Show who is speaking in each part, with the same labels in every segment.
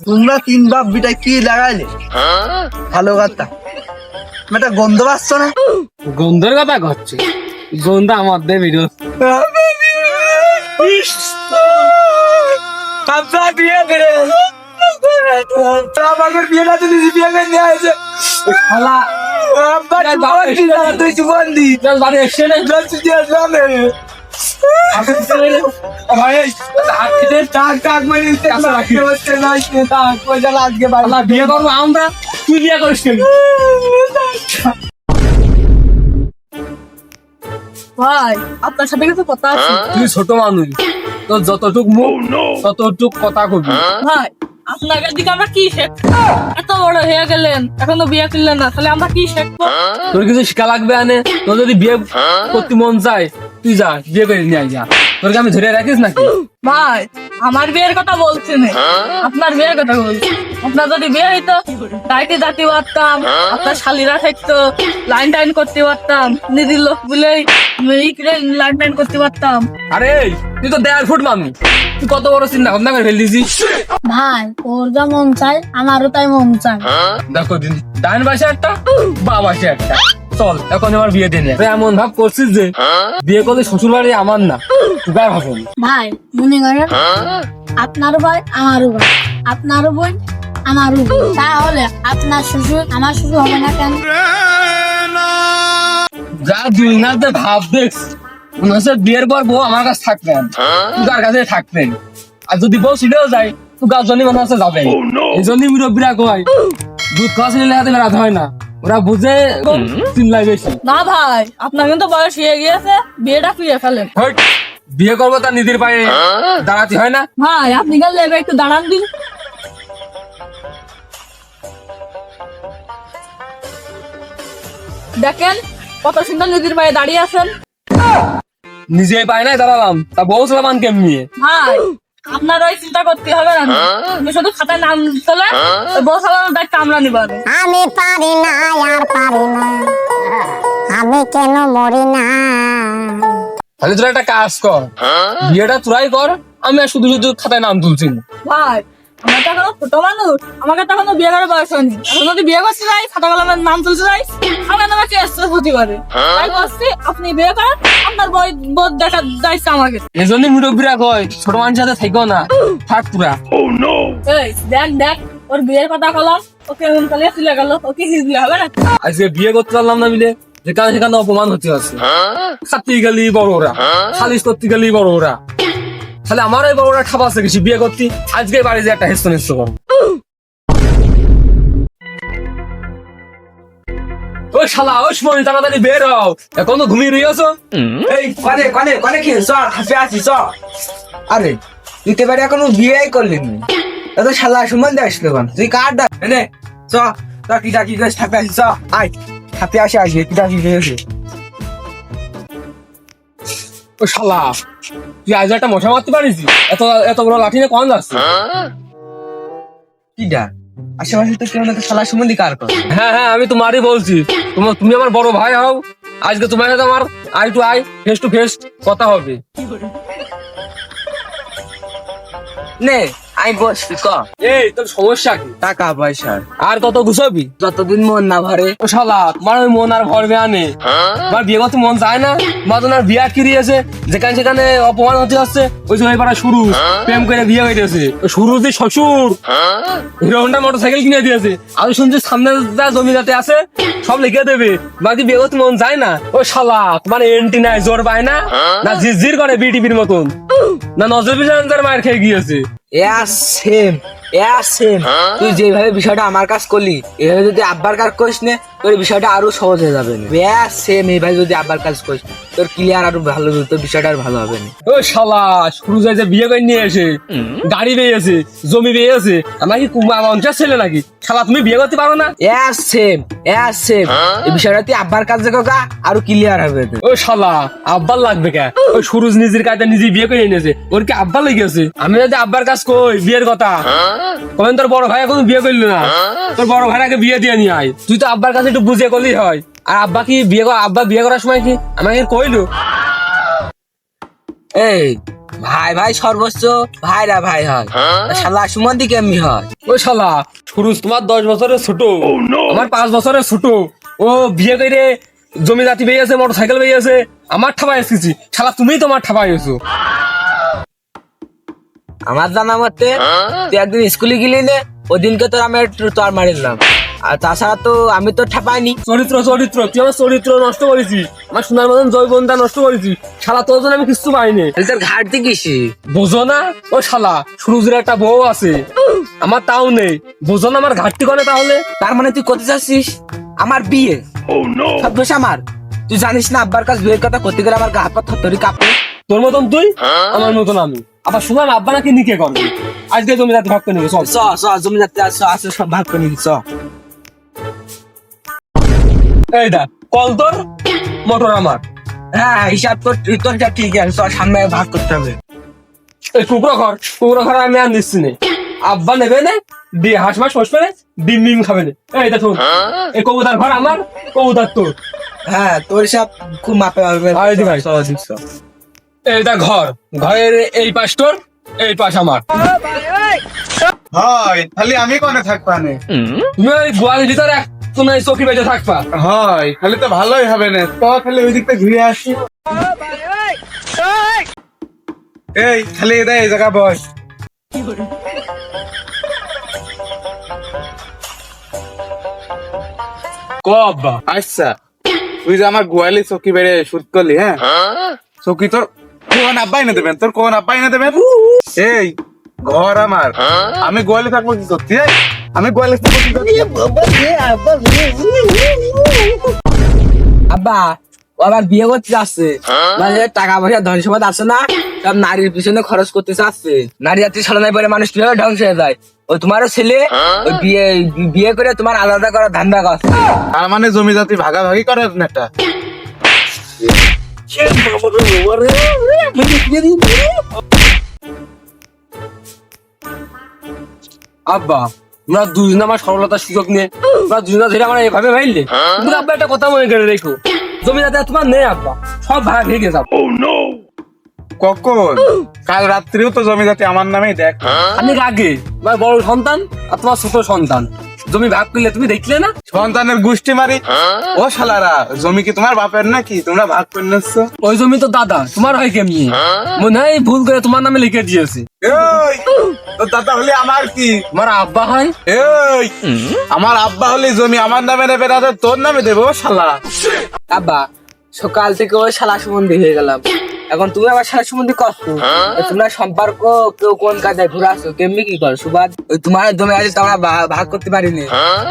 Speaker 1: তোমরা তিন বাপ বিটা কি লাগাইলে? ভালো কথা। একটা গন্ধ পাচ্ছ না?
Speaker 2: গন্ধের কথা করছে গন্ধ আমার দেবে ভিডিও
Speaker 1: বিয়ে তো
Speaker 2: করব আমরা তুই বিয়ে করিস
Speaker 3: ভাই আপনার সাথে কথা আছে।
Speaker 2: তুই ছোট মানুষ। তোর যতটুক মুখ ততটুক কথা কবি।
Speaker 3: ভাই আপনাদের দিকে আমরা কি শিখব এত বড় হয়ে গেলেন এখনও বিয়ে করলেন না তাহলে আমরা কি শিখব
Speaker 2: তোর কিছু শিখা লাগবে আনে? তোর যদি বিয়ে করতে মন চায় তুই যা বিয়ে করে নিয়ে আয় যা। তোরকে আমি ধরে রাখিস নাকি?
Speaker 3: ভাই আমার বিয়ের কথা বলছি না। আপনার বিয়ের কথা বলছি। আপনার যদি বিয়ে হইতো ডাইটে যাতে পারতাম আপনার শালিরা থাকতো লাইন টাইন করতে পারতাম নিজের লোক বলেই লাইন টাইন করতে পারতাম।
Speaker 2: আরে তুই তো দেড় ফুট মানুষ। তুই কত বড় চিন্তা ভাবনা করে ফেল দিছিস
Speaker 4: ভাই ওর যা মন চায় আমারও তাই মন চায়।
Speaker 2: দেখো দিন ডান পাশে একটা বা পাশে একটা। চল এখন আমার বিয়ে দিনে এমন ভাব করছিস যে বিয়ে করলে শ্বশুর বাড়ি আমার না ভাবুন
Speaker 4: ভাই মনে করেন? ভাই আমারও ভাই আপনারও বোন আমারও বোন। তাহলে আপনার শ্বশুর আমার শ্বশুর হবে না কেন?
Speaker 2: যা দুই না ভাব দেখ বিয়ের পর বউ আমার কাছে থাকবেন তুই তার কাছে থাকবেন আর যদি বউ ছিলেও যায় তুই গাছ জন্য মনে হচ্ছে যাবে এই জন্যই মুরব্বীরা কয় দুধ খাওয়া ছেলে হাতে বেড়াতে হয় না। ওরা বুঝে চিল্লাই বেশি।
Speaker 3: না ভাই আপনার কিন্তু বয়স হয়ে গিয়েছে বিয়েটা ফিরে ফেলেন।
Speaker 2: বিয়ে করব তার নিজের পায়ে। দাঁড়াতে হয় না?
Speaker 3: ভাই আপনি গেলে একটু দাঁড়ান দিন। দেখেন কত সুন্দর নদীর পায়ে দাঁড়িয়ে আছেন।
Speaker 2: নিজে পায় নাই দাঁড়ালাম তা বউ চালাবান কেমনি
Speaker 3: ভাই আপনার ওই চিন্তা করতে হবে না। শুধু খাতায় নাম তোলে বউ সালানোর দায়িত্ব আমরা নিবারে
Speaker 5: আমি পারি না আর পারি না। আমি কেন মরি না?
Speaker 2: তাহলে তোরা একটা কাজ কর বিয়েটা তোরাই কর আমি আর শুধু শুধু খাতায় নাম তুলছি।
Speaker 3: ভাই আমরা তো এখনও ছোট মানুষ। আমাকে তো এখনও বিয়ে করার বয়স হয়নি। এখন যদি বিয়ে করতে যাই খাতা কলমের নাম তুলতে যাই আমার নামে কেস হতে পারে তাই বলছি আপনি বিয়ে করেন আপনার বই বোধ দেখার দায়িত্ব আমাকে।
Speaker 2: এই জন্যই মুরব্বীরা কয় ছোট মানুষের সাথে থেকো না থাক তোরা
Speaker 3: এই দেখ দেখ ওর বিয়ের কথা কলাম ওকে এমন কালে চলে গেল ওকে হিজলে হবে না।
Speaker 2: আজকে বিয়ে করতে পারলাম না মিলে যেখানে সেখানে অপমান হতে আছে। খাতে গেলি বড় ওরা খালিশ করতে গেলি বড় ওরা। তাহলে আমার এই বড় ওরা খাবার আছে কিছু বিয়ে করতে। আজকে বাড়ি যে একটা হেস্ত নিস্ত কর ও শালা ও সময় তাড়াতাড়ি বের হও। এখনও ঘুমিয়ে রয়েছ
Speaker 1: এই কনে কনে কনে কি? চ হাসে আসি চ। আরে তুই তো এবারে এখনও বিয়েই করলি না। এত শালা সম্বন্ধে আসলো কেন? তুই কার ডাক এনে চ চ কি ডাকি গেছ হাতে আসি চ আয়। হাতে আসে আসি কি ডাকি গেছে
Speaker 2: ও শালা তুই আজ একটা মশা মারতে পারিস এত এত বড় লাঠি নিয়ে কখন যাচ্ছে
Speaker 1: কি ডাক? আশেপাশে তো কেউ না তো শালা সম্বন্ধে কার কর
Speaker 2: হ্যাঁ হ্যাঁ আমি তোমারই বলছি। তোমার তুমি আমার বড় ভাই হও। আজকে তোমার সাথে আমার eye to eye face to face কথা হবে।
Speaker 1: নে আমি বসছি ক?
Speaker 2: এই তোর সমস্যা কি?
Speaker 1: টাকা পয়সা।
Speaker 2: আর কত ঘুষবি
Speaker 1: যতদিন মন না ভরে।
Speaker 2: ও শালা তোমার ওই মন আর ভরবে আনে তোমার বিয়ে করতে মন চায় না? মা তোমার বিয়া কিরিয়েছে যেখানে সেখানে অপমান হতে হচ্ছে ওই যে ওই পাড়া শুরু। প্রেম করে বিয়ে হইতেছে শুরু যে শ্বশুর। হিরো হন্ডা মোটর সাইকেল কিনে দিয়েছে। আমি শুনছি সামনে যা জমি যাতে আছে সব লিখে দেবে। বাকি বিয়ে করতে মন চায় না। ও শালা তোমার এন্টি নাই জোর পায় না? না ঝিরঝির করে বিটিপির মতন। না নজর বিশাল মায়ের খেয়ে গিয়েছে।
Speaker 1: Yes, him. সেম তুই যেভাবে বিষয়টা আমার কাজ করলি এভাবে যদি আব্বার কাজ করিস নে তোর বিষয়টা আরও সহজ হয়ে যাবে সেম এইভাবে যদি আব্বার কাজ করিস তোর ক্লিয়ার আরও ভালো তোর বিষয়টা আর ভালো হবে না।
Speaker 2: ও শালা শুরু বিয়ে করে নিয়ে এসে গাড়ি পেয়েছে জমি পেয়েছে আমার কি কুমা ছেলে নাকি? শালা তুমি বিয়ে করতে পারো না?
Speaker 1: সেম সেম এই বিষয়টা তুই আব্বার কাজ দেখো গা আরও ক্লিয়ার হবে।
Speaker 2: ও শালা আব্বার লাগবে কে? ওই সুরজ নিজের কাজে নিজে বিয়ে করে এনেছে ওর কি আব্বা লেগেছে আমি যদি আব্বার কাজ কই বিয়ের কথা? কখন তোর বড় ভাই এখন বিয়ে করলি না? তোর বড় ভাই আগে বিয়ে দিয়ে নিয়ে আয়। তুই তো আব্বার কাছে একটু বুঝে করলি হয়। আর আব্বা কি বিয়ে কর আব্বা বিয়ে করার সময় কি আমাকে কইলো?
Speaker 1: এই ভাই ভাই সর্বোচ্চ ভাইরা ভাই হয়। শালা সুমন্দি কেমনি হয়?
Speaker 2: ও শালা সুরুজ তোমার দশ বছরের ছোট। আমার পাঁচ বছরের ছোট। ও বিয়ে করে জমি জাতি পেয়ে আছে মোটর সাইকেল পেয়ে আছে। আমার ঠাপাই এসেছি। শালা তুমি তোমার ঠাপাই এসো।
Speaker 1: আমার জানা মতে তুই একদিন স্কুলে গেলি নে ওদিনকে তোর আমি একটু তোর মারিলাম আর তাছাড়া তো আমি তো ঠাপাইনি।
Speaker 2: চরিত্র চরিত্র তুই আমার চরিত্র নষ্ট করেছি আমার সোনার মতন জৈবনটা নষ্ট করেছি শালা তোর জন্য আমি কিছু পাইনি।
Speaker 1: তোর ঘাটতি কিসি?
Speaker 2: বোঝো না? ও শালা সুরুজের একটা বউ আছে। আমার তাও নেই। বোঝো না আমার ঘাটতি করে তাহলে?
Speaker 1: তার মানে তুই করতে চাচ্ছিস? আমার বিয়ে। সব দোষ আমার। তুই জানিস না আব্বার কাছে বিয়ের কথা করতে গেলে আমার গা হাত পা থরথরি কাঁপে।
Speaker 2: তোর মতন তুই আমার মতন আমি। আবার শুনলাম আব্বা নাকি নিকে করবে আজকে তুমি যাতে ভাগ করে নেবে চল।
Speaker 1: চ জমি যাতে চ আছে সব ভাগ করে নিবি চ।
Speaker 2: এই দা কল তোর মোটর আমার।
Speaker 1: হ্যাঁ হিসাব তোর তোর যা ঠিক আছে চ সামনে ভাগ করতে হবে।
Speaker 2: এই কুকুরো ঘর কুকুরো ঘর আমি আর নিচ্ছি নে। আব্বা নেবে না দিয়ে হাঁস মাস বসবে না ডিম ডিম খাবে না। এই দেখুন এই কবুতার ঘর আমার কবুতার তোর।
Speaker 1: হ্যাঁ তোর হিসাব খুব মাপে
Speaker 2: দি ভাই। এইটা ঘর। ঘরের এই পাশ তোর এই পাশ আমার।
Speaker 6: হয় তাহলে আমি কোনে থাকবা নে।
Speaker 2: তুমি ওই গোয়াল ভিতরে তুমি চৌকি বেঁচে থাকবা।
Speaker 6: হয় তাহলে তো ভালোই হবে না। তো তাহলে ওই দিকটা ঘুরে আসি। এই খালি এটা এই জায়গা বস।
Speaker 2: ক আব্বা?
Speaker 6: আচ্ছা তুই যে আমার গোয়ালি চকি বেড়ে শুট করলি হ্যাঁ? চকি তোর কোন আব্বাই না দেবেন? তোর কোন আব্বাই না দেবেন? এই ঘর আমার। আমি গোয়ালি থাকব কি করতে? আমি গোয়ালি থাকব কি করতে?
Speaker 1: আব্বা ও আবার বিয়ে করতে যাচ্ছে। মানে টাকা পয়সা ধন সম্পদ আছে না? সব নারীর পিছনে খরচ করতে চাচ্ছে নারী জাতি ছলনায় পরে মানুষ কীভাবে ধ্বংস হয়ে যায়? ও তোমারও ছেলে ওই বিয়ে বিয়ে করে তোমার আলাদা করার ধান্দা করছে
Speaker 6: তার মানে জমি জাতি ভাগাভাগি করে এটা
Speaker 2: আব্বা তোমরা দুজন আমার সরলতার সুযোগ নিয়ে তোমরা দুজন ধরে আমার এভাবে ভাইলে? কিন্তু আব্বা একটা কথা মনে করে রেখো। জমি যাতে তোমার নেই আব্বা। সব ভাগ ভেঙে যাব
Speaker 6: কখন? কাল রাত্রিও তো জমি জাতি আমার নামেই দেখ।
Speaker 2: আমি আগে তোমার বড় সন্তান আর তোমার ছোট সন্তান। জমি ভাগ করলে তুমি দেখলে না?
Speaker 6: সন্তানের গোষ্ঠী মারি। ও শালারা জমি কি তোমার বাপের নাকি? তোমরা ভাগ করে নিচ্ছ?
Speaker 2: ওই জমি তো দাদা তোমার হয় কেমনি? মনে হয় ভুল করে তোমার নামে লিখে দিয়েছে।
Speaker 6: এই দাদা হলে আমার কি?
Speaker 2: আমার আব্বা হয়?
Speaker 6: এই আমার আব্বা হলে জমি আমার নামে নেবে না তোর নামে দেবো শালা।
Speaker 1: আব্বা সকাল থেকে ওই শালা সম্বন্ধে হয়ে গেলাম। এখন তুমি আবার শালা সম্বন্ধে করছ? তোমরা সম্পর্ক কেউ কোন কাজে ঘুরে আসছো? কেমনি কি করো? সুবাদ ওই তোমার জমি আছে তোমরা ভা- ভাগ করতে পারিনি।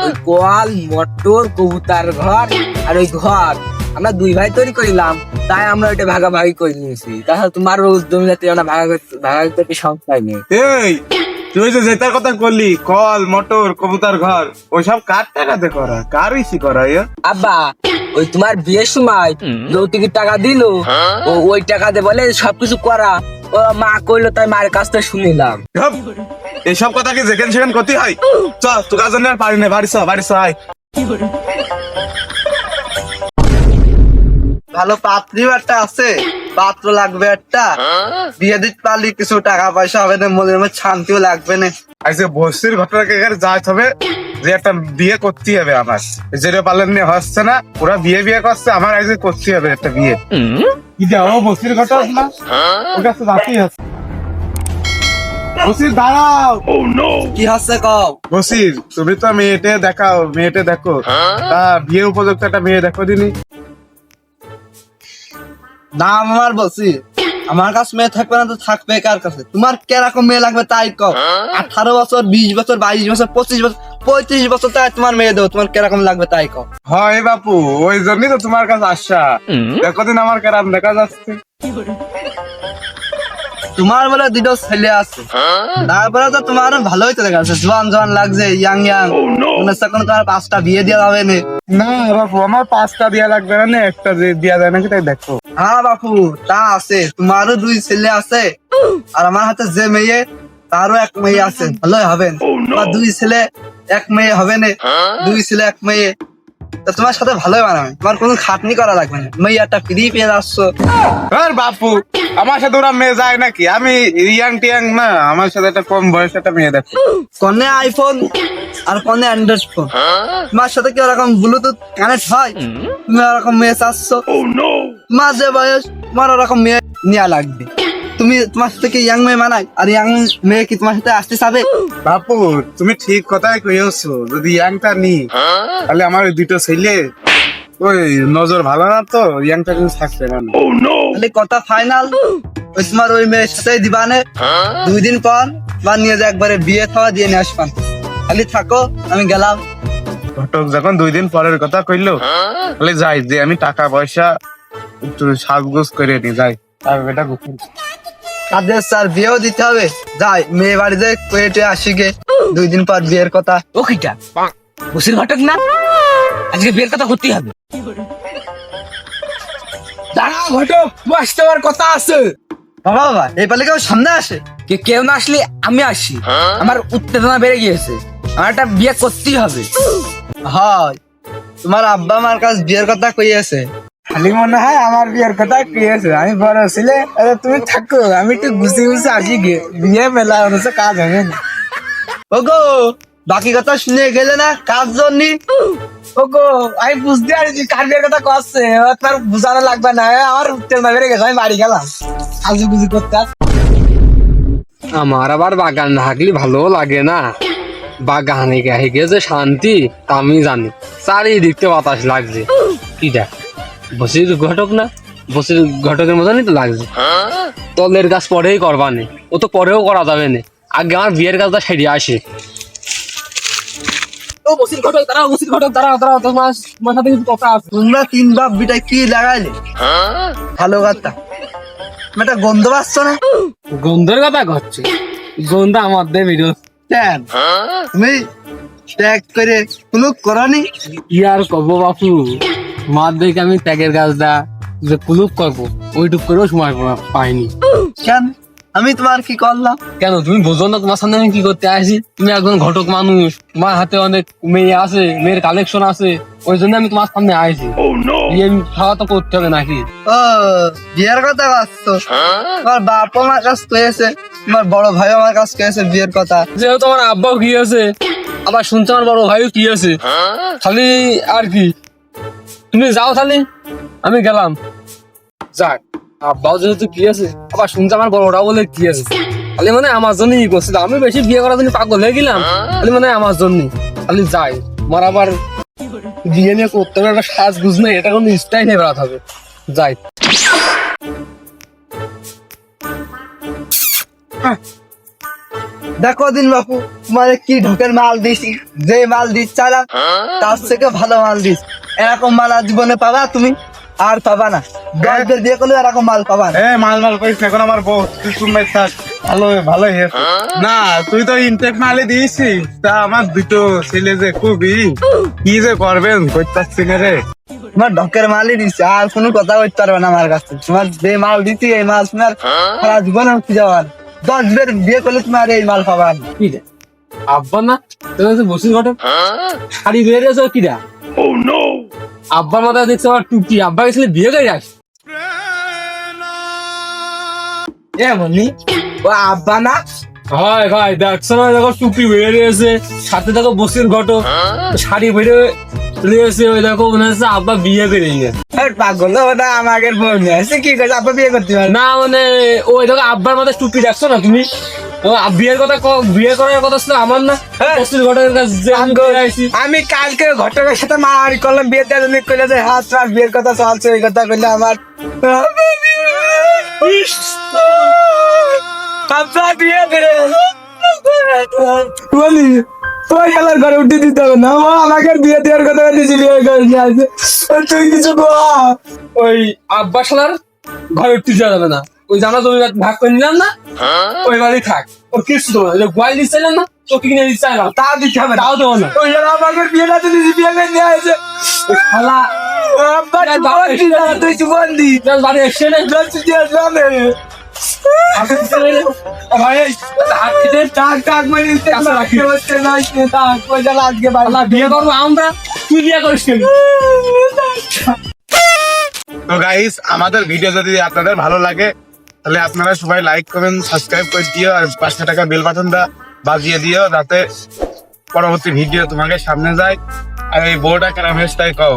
Speaker 1: ওই কোয়াল মটর কবুতার ঘর আর ওই ঘর আমরা দুই ভাই তৈরি করিলাম। তাই আমরা ওইটা ভাগাভাগি করে নিয়েছি। তাহলে তোমার জমি যাতে আমরা ভাগা ভাগাভাগি করতে সংখ্যায় নেই।
Speaker 6: এই তুই যে কথা করলি কল মোটর কবুতর ঘর ওইসব কার টাকাতে করা? কার ইসি করা ইয়া?
Speaker 1: আব্বা ওই তোমার বিয়ের সময় যৌতুকের টাকা দিল। ও ওই টাকা দিয়ে বলে সবকিছু করা। ও মা কইলো তাই মায়ের কাছ থেকে শুনিলাম।
Speaker 6: এইসব কথা কি যেখানে সেখানে ক্ষতি হয়? চ তোর জন্য আর পারি না বাড়ি চ বাড়ি চ আয়।
Speaker 7: ভালো পাত্রীও একটা আছে। পাত্র লাগবে একটা। বিয়ে দিতে পারলি কিছু টাকা পয়সা হবে না মনের মধ্যে শান্তিও লাগবে না।
Speaker 6: আজকে বস্তির ঘটনাকে এখানে যাইতে হবে যে একটা বিয়ে করতে হবে আমার। যেটা পালন নিয়ে হচ্ছে না ওরা বিয়ে বিয়ে করছে আমার আজকে করতে হবে একটা বিয়ে। কি যাও বস্তির ঘটনা না? ওর কাছে যাতেই হচ্ছে। বসির দাঁড়াও।
Speaker 7: কি হচ্ছে কও?
Speaker 6: বসির তুমি তো মেয়েটে দেখাও মেয়েটে দেখো। তা বিয়ে উপযুক্ত একটা মেয়ে দেখো দিনি।
Speaker 7: দাম আমার বলছি আমার কাছে মেয়ে থাকবে না তো থাকবে কার কাছে? তোমার কীরকম মেয়ে লাগবে তাই কও। আঠারো বছর বিশ বছর বাইশ বছর পঁচিশ বছর পঁয়ত্রিশ বছর তাই তোমার মেয়ে দেবো তোমার কীরকম লাগবে তাই কও।
Speaker 6: হয় বাপু ওই জন্যই তো তোমার কাছে আসা। দেখো দিন আমার কেরাম দেখা যাচ্ছে।
Speaker 7: তোমার বলে দুটো ছেলে আছে। তারপরে তো তোমার ভালোই তো দেখা যাচ্ছে। জোয়ান জোয়ান লাগছে ইয়াং ইয়াং। মনে হচ্ছে তোমার পাঁচটা বিয়ে দেওয়া হবে না।
Speaker 6: না বাপু আমার পাঁচটা দেওয়া লাগবে না না, একটা দেওয়া যায় নাকি তাই দেখো।
Speaker 7: হ্যাঁ বাপু তা আছে। তোমারও দুই ছেলে আছে। আর আমার হাতে যে মেয়ে তারও এক মেয়ে আছে। ভালোই হবে তোমার দুই ছেলে এক মেয়ে হবে না। দুই ছেলে এক মেয়ে। তো তোমার সাথে ভালোই মানাবে তোমার কোনো খাটনি করা লাগবে না। মেয়েটা ফ্রি পেয়ে যাচ্ছ।
Speaker 6: আর বাপু আমার সাথে ওরা মেয়ে যায় নাকি? আমি ইয়াং টিয়াং না আমার সাথে একটা কম বয়স একটা মেয়ে দেখো।
Speaker 7: কনে আইফোন আর কনে অ্যান্ড্রয়েড ফোন তোমার সাথে কি ওরকম ব্লুটুথ কানেক্ট হয়? তুমি ওরকম মেয়ে চাচ্ছ? তোমার যে বয়স তোমার ওরকম মেয়ে নেওয়া লাগবে। তুমি তোমার সাথে কি ইয়াং মেয়ে মানায়? আর ইয়াং মেয়ে কি তোমার সাথে আসতে চাবে?
Speaker 6: বাপু তুমি ঠিক কথাই কইছো যদি ইয়াংটা নি তাহলে আমার ওই দুটো ছেলে ওই নজর ভালো না তো ইয়াংটা কিন্তু থাকবে না।
Speaker 7: তাহলে কথা ফাইনাল ওই তোমার ওই মেয়ের সাথে দিবানে দুই দিন পর বা নিয়ে যা একবারে বিয়ে খাওয়া দিয়ে নিয়ে আসবান খালি থাকো আমি গেলাম।
Speaker 6: ঘটক যখন দুই দিন পরের কথা কইলো তাহলে যাই যে আমি টাকা পয়সা একটু সাজগোজ করে নি যাই। আর এটা গোপন।
Speaker 7: কাদের স্যার বিয়েও দিতে হবে। যাই মেয়ে বাড়িতে কয়েটে আসি গে। দুই দিন পর বিয়ের কথা।
Speaker 1: ও কিটা? বসির ঘটক না? আজকে বিয়ের কথা করতেই হবে। দাঁড়া ঘটক আসতে আমার কথা আছে।
Speaker 7: বাবা বাবা এই পালে কেউ সামনে আসে?
Speaker 1: কে কেউ না আসলে আমি আসি। আমার উত্তেজনা বেড়ে গিয়েছে। আমার একটা বিয়ে করতেই হবে।
Speaker 7: হয়। তোমার আব্বা আমার কাছে বিয়ের কথা কইয়াছে।
Speaker 1: খালি মনে হয় আমার বিয়ের কথা পেয়েছে আমি বড় ছিলে তুমি থাকো আমি একটু গুছিয়ে গুছিয়ে আসি বিয়ে মেলা হচ্ছে কাজ হবে না।
Speaker 7: ওগো বাকি কথা শুনে গেলে না কাজ জন্য?
Speaker 1: ওগো আমি বুঝতে পারছি কার বিয়ের কথা এবার তার বুঝানো লাগবে না আমার উত্তেজনা বেড়ে গেছে আমি বাড়ি গেলাম। আজু গুজি করতে
Speaker 2: আমার আবার বাগান না থাকলে ভালো লাগে না। বাগানে গেছে শান্তি তা আমি জানি। চারিদিকতে বাতাস লাগছে। কিটা বসির ঘটক না? বসির ঘটকের মতনই তো লাগছে। তলের কাজ পরেই করবানে ও তো পরেও করা যাবে না। আগে আমার বিয়ের কাজটা সেরে আসে। ও বসির ঘটক দাঁড়াও বসির ঘটক দাঁড়াও দাঁড়াও তোমার তোমার সাথে কিছু কথা আছে।
Speaker 7: তোমরা তিন বাপ বিটায় কি লাগাইলে? ভালো কথা। গন্ধ পাচ্ছ না?
Speaker 2: গন্ধের কথা ঘটছে গন্ধ আমার বেরো
Speaker 7: কেন? তুমি ত্যাগ করে কোনো করনি?
Speaker 2: কি আর করব বাপু? মার দেখে আমি ত্যাগের গাছটা যে কুলুপ করব ওইটুক করেও সময় পাইনি।
Speaker 7: কেন? আমি তোমার কি করলাম?
Speaker 2: কেন তুমি বোঝো না তোমার সামনে আমি কি করতে আসি? তুমি একজন ঘটক মানুষ তোমার হাতে অনেক মেয়ে আছে মেয়ের কালেকশন আছে ওই জন্য আমি তোমার সামনে আইছি। বিয়ে খাওয়া তো করতে হবে নাকি?
Speaker 7: ও বিয়ের কথা ভাবছ তোমার বাপ আমার কাছ কয়েছে তোমার বড় ভাই আমার কাছ কয়েছে বিয়ের কথা।
Speaker 2: যেহেতু আমার আব্বাও কি আছে আবার শুনছে আমার বড় ভাইও কি আছে? খালি আর কি? তুমি যাও খালি আমি গেলাম। যাক আব্বাও যেহেতু কি আছে আবার শুনছে আমার বড়টাও বলে কি আছে। খালি মানে আমার জন্যই ই করছিল। আমি বেশি বিয়ে করার জন্য পাগল হয়ে গেলাম। খালি মানে আমার জন্য খালি যাই আমার আবার বিয়ে নিয়ে করতে হবে একটা সাজ গুজ নেই এটা কোনো স্টাইল নিয়ে বেড়াতে হবে। যাই।
Speaker 7: দেখো দিন বাপু তোমার কি ঢোকের মাল দিছি যে মাল দিচ্ছিলাম তার থেকে ভালো মাল দিস। এরকম মাল আর জীবনে পাবা তুমি আর পাবা না। গল্পের বিয়ে করলে এরকম মাল পাবা না।
Speaker 6: এ মাল মাল করিস এখন আমার বউ তুই থাক। ভালো ভালো না তুই তো ইনটেক মালে দিয়েছিস। তা আমার দুটো ছেলে যে খুবই কি যে করবেন করতে না রে।
Speaker 7: তোমার ঢকের মালই দিচ্ছে আর কোনো কথা বলতে পারবে না আমার কাছে। তোমার যে মাল দিচ্ছি এই মাল তোমার সারা জীবনে উঠতে যাওয়ার। দশ বের বিয়ে করলে তোমার এই মাল পাবা
Speaker 2: কি রে? আব্বা না? তুমি তো বের হয়েছে কি রে আব্বার মাথায় দেখছ আমার টুপি। আব্বা গেছিলে বিয়ে করে আস।
Speaker 1: এ মনি ও আব্বা না?
Speaker 2: ভাই ভাই দেখছ না দেখো টুপি বের হয়েছে। সাথে দেখো বসির ঘটক। শাড়ি বের রয়েছে ওই দেখো মনে হচ্ছে আব্বা বিয়ে করে নিয়েছে।
Speaker 1: পাগল ওটা আমাকে বোন আছে কি করে আব্বা বিয়ে করতে পারে
Speaker 2: না মানে ওই দেখো আব্বার মাথায় টুপি দেখছ না তুমি? বিয়ের কথা বিয়ে করার কথা ছিল আমার না? বসির ঘটকের কাছে যে আমি
Speaker 1: কালকে ঘটকের সাথে মারামারি করলাম বিয়ে জন্য কইলে যে হ্যাঁ তোমার বিয়ের কথা চলছে ওই কথা কইলে আমার। বিয়ে করে তোমার খেলার ঘরে উঠে দিতে হবে না ও আমাকে বিয়ে দেওয়ার কথা বলেছি বিয়ে করে নিয়ে আসবে। তুই কিছু
Speaker 2: ওই আব্বা শালার ঘরে উঠতে যাওয়া যাবে না। ওই জানা জমি ভাগ করে নিলাম না ওই বাড়ি থাক। ওর কিছু দেবো না গোয়াল দিতে চাইলাম না তোকে কিনে চাইলাম
Speaker 1: তা দিতে হবে না।
Speaker 2: তাও দেবো না।
Speaker 1: ওই জন্য আমাকে বিয়ে না দিয়েছি বিয়ে করে নিয়ে আসে।
Speaker 2: শালা
Speaker 1: আব্বা না তুই জীবন দি
Speaker 2: বাড়ি এসছে না
Speaker 6: আমাদের ভিডিও যদি আপনাদের ভালো লাগে, তাহলে আপনারা সবাই লাইক করবেন সাবস্ক্রাইব করে দিও আর পাঁচশো টাকা বেল বাটনটা বাজিয়ে দিও যাতে পরবর্তী ভিডিও তোমাকে সামনে যায়। আর এই বউটা হয়েছে তাই কও।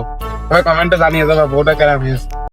Speaker 6: কমেন্টে জানিয়ে দেবা বউটা কেরাম হয়েছে